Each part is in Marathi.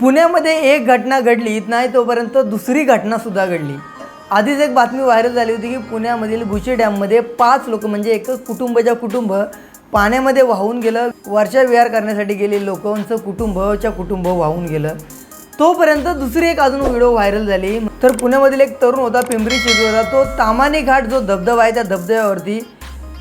पुण्यामध्ये एक घटना घडली नाही तोपर्यंत दुसरी घटनासुद्धा घडली. आधीच एक बातमी व्हायरल झाली होती की पुण्यामधील भुशी डॅममध्ये पाच लोक म्हणजे एकच कुटुंबच्या कुटुंब पाण्यामध्ये वाहून गेलं. वर्षा विहार करण्यासाठी गेले लोकांचं कुटुंबच्या कुटुंब वाहून गेलं. तोपर्यंत दुसरी एक अजून व्हिडिओ व्हायरल झाली. तर पुण्यामधील एक तरुण होता पिंपरी चिंचवड होता तो तामानी घाट जो धबधबा आहे त्या धबधब्यावरती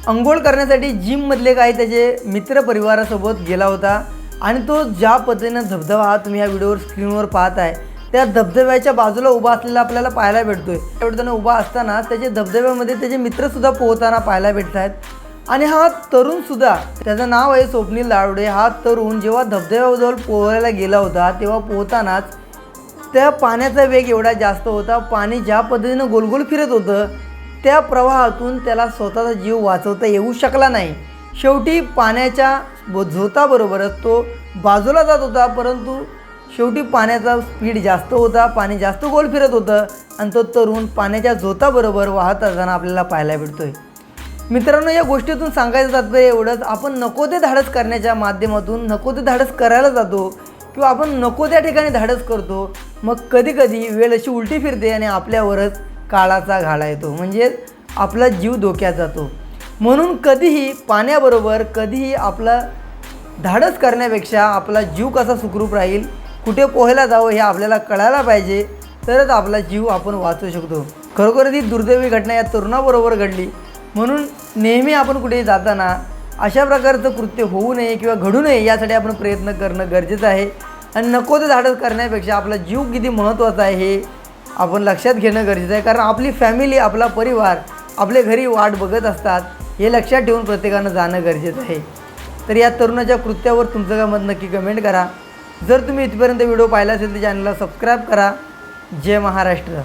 अंघोळ करण्यासाठी जिममधले काही त्याचे मित्र परिवारासोबत गेला होता. आणि तो ज्या पद्धतीनं धबधबा हा तुम्ही या व्हिडिओवर स्क्रीनवर पाहत आहे त्या धबधब्याच्या बाजूला उभा असलेला आपल्याला पाहायला भेटतोय. एवढं त्यानं उभा असताना त्याचे धबधब्यामध्ये त्याचे मित्रसुद्धा पोहताना पाहायला भेटत आहेत आणि हा तरुणसुद्धा त्याचं नाव आहे स्वप्नील दावडे हा तरुण जेव्हा धबधब्याजवळ पोहायला गेला होता तेव्हा पोहतानाच त्या पाण्याचा वेग एवढा जास्त होता. पाणी ज्या पद्धतीनं गोलगोल फिरत होतं त्या प्रवाहातून त्याला स्वतःचा जीव वाचवता येऊ शकला नाही. शेवटी पाण्याच्या ब- झोताबरोबरच तो बाजूला जात होता परंतु शेवटी पाण्याचा स्पीड जास्त होता पाणी जास्त गोल फिरत होतं आणि तो तरुण पाण्याच्या झोताबरोबर वाहत असताना आपल्याला पाहायला भेटतोय मित्रांनो या गोष्टीतून सांगायचं तात्पर्य एवढंच आपण नको ते धाडस करण्याच्या माध्यमातून नको ते धाडस करायला जातो किंवा आपण नको त्या ठिकाणी धाडस करतो मग कधीकधी वेळ अशी उलटी फिरते आणि आपल्यावरच काळाचा घाला येतो. म्हणजे आपला जीव धोक्यात जातो. म्हणून कधीही पाण्याबरोबर कधीही आपला धाडस करण्यापेक्षा आपला जीव कसा सुखरूप राहील कुठे पोहायला जावं हे आपल्याला कळायला पाहिजे तरच आपला जीव आपण वाचवू शकतो. खरोखरच ही दुर्दैवी घटना या तरुणाबरोबर घडली. म्हणून नेहमी आपण कुठेही जाताना अशा प्रकारचं कृत्य होऊ नये किंवा घडू नये यासाठी आपण प्रयत्न करणं गरजेचं आहे. आणि नको ते धाडस करण्यापेक्षा आपला जीव किती महत्त्वाचा आहे हे आपण लक्षात घेणं गरजेचं आहे. कारण आपली फॅमिली आपला परिवार आपल्या घरी वाट बघत असतात. हे लक्षात ठेवून प्रत्येकानं जाणं गरजेचं आहे. तर या तरुणाच्या कृत्यावर तुमचं काय मत नक्की कमेंट करा. जर तुम्ही इथपर्यंत व्हिडिओ पाहिला असेल तर चॅनलला सबस्क्राईब करा. जय महाराष्ट्र.